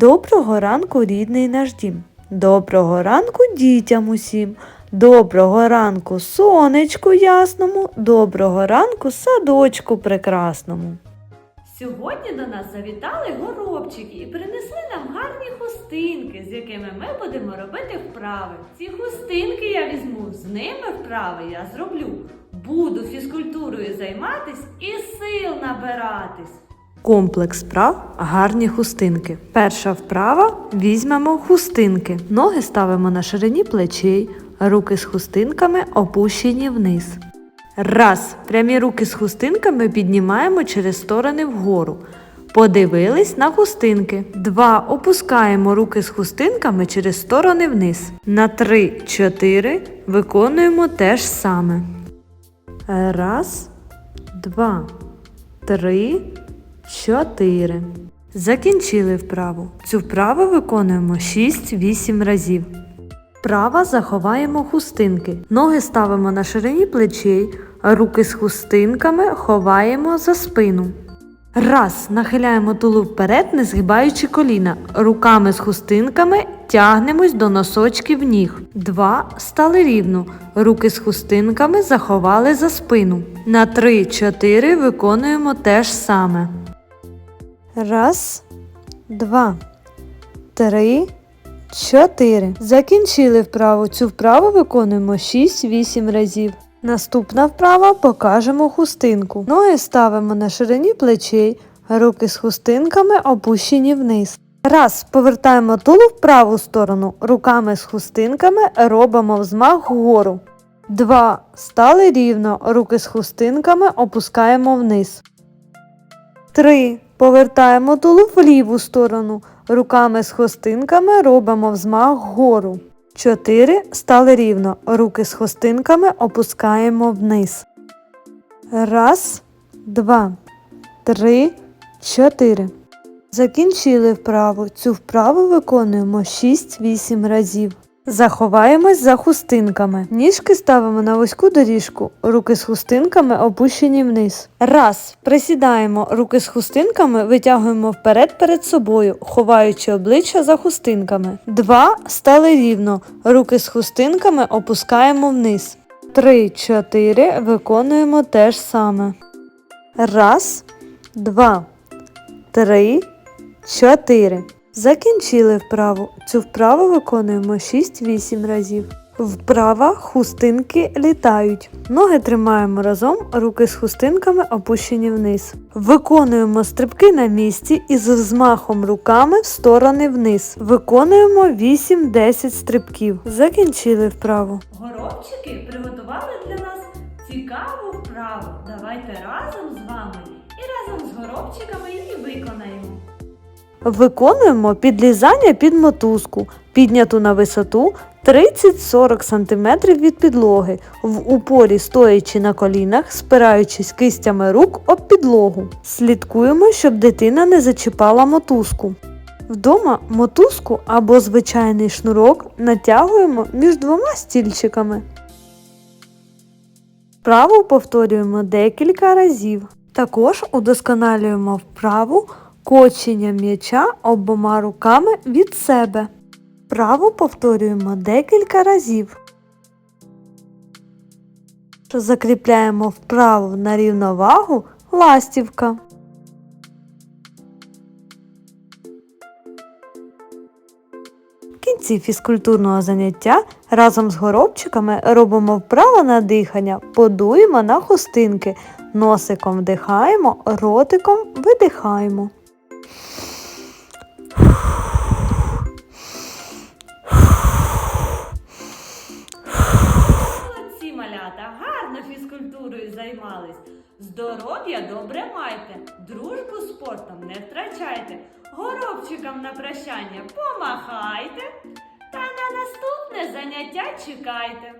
Доброго ранку, рідний наш дім. Доброго ранку дітям усім. Доброго ранку, сонечку ясному. Доброго ранку, садочку прекрасному. Сьогодні до нас завітали горобчики і принесли нам гарні хустинки, з якими ми будемо робити вправи. Ці хустинки я візьму, з ними вправи я зроблю. Буду фізкультурою займатись і сил набиратись. Комплекс вправ гарні хустинки. Перша вправа візьмемо хустинки. Ноги ставимо на ширині плечей, руки з хустинками опущені вниз. Раз. Прямі руки з хустинками піднімаємо через сторони вгору. Подивились на хустинки. Два. Опускаємо руки з хустинками через сторони вниз. На три, чотири виконуємо те ж саме. Раз, два, три, чотири. Закінчили вправу. Цю вправу виконуємо 6-8 разів. Вправа заховаємо хустинки. Ноги ставимо на ширині плечей, а руки з хустинками ховаємо за спину. Раз. Нахиляємо тулуб вперед, не згибаючи коліна. Руками з хустинками тягнемось до носочків ніг. Два. Стали рівно. Руки з хустинками заховали за спину. На 3-4 виконуємо те ж саме. Раз, два, три, чотири. Закінчили вправу. Цю вправу виконуємо 6-8 разів. Наступна вправа покажемо хустинку. Ноги ставимо на ширині плечей, руки з хустинками опущені вниз. Раз. Повертаємо тулуб в праву сторону. Руками з хустинками робимо взмах вгору. Два. Стали рівно. Руки з хустинками опускаємо вниз. 3. Повертаємо тулуб в ліву сторону. Руками з хостинками робимо взмах вгору. 4. Стали рівно. Руки з хостинками опускаємо вниз. Раз, два, три, чотири. Закінчили вправу. Цю вправу виконуємо 6-8 разів. Заховаємось за хустинками. Ніжки ставимо на вузьку доріжку, руки з хустинками опущені вниз. Раз. Присідаємо, руки з хустинками витягуємо вперед перед собою, ховаючи обличчя за хустинками. Два. Стали рівно. Руки з хустинками опускаємо вниз. Три, чотири. Виконуємо те ж саме. Раз, два, три, чотири. Закінчили вправу. Цю вправу виконуємо 6-8 разів. Вправа хустинки літають. Ноги тримаємо разом, руки з хустинками опущені вниз. Виконуємо стрибки на місці із взмахом руками в сторони вниз. Виконуємо 8-10 стрибків. Закінчили вправу. Горобчики приготували для нас цікаву вправу. Давайте разом з вами і разом з горобчиками. Виконуємо підлізання під мотузку, підняту на висоту 30-40 см від підлоги, в упорі стоячи на колінах, спираючись кистями рук об підлогу. Слідкуємо, щоб дитина не зачіпала мотузку. Вдома мотузку або звичайний шнурок натягуємо між двома стільчиками. Вправу повторюємо декілька разів. Також удосконалюємо вправу кочення м'яча обома руками від себе. Вправу повторюємо декілька разів. Закріпляємо вправу на рівновагу ластівка. В кінці фізкультурного заняття разом з горобчиками робимо вправо на дихання, подуємо на хустинки, носиком вдихаємо, ротиком видихаємо. Займались. Здоров'я добре майте, дружбу спортом не втрачайте, горобчикам на прощання помахайте та на наступне заняття чекайте.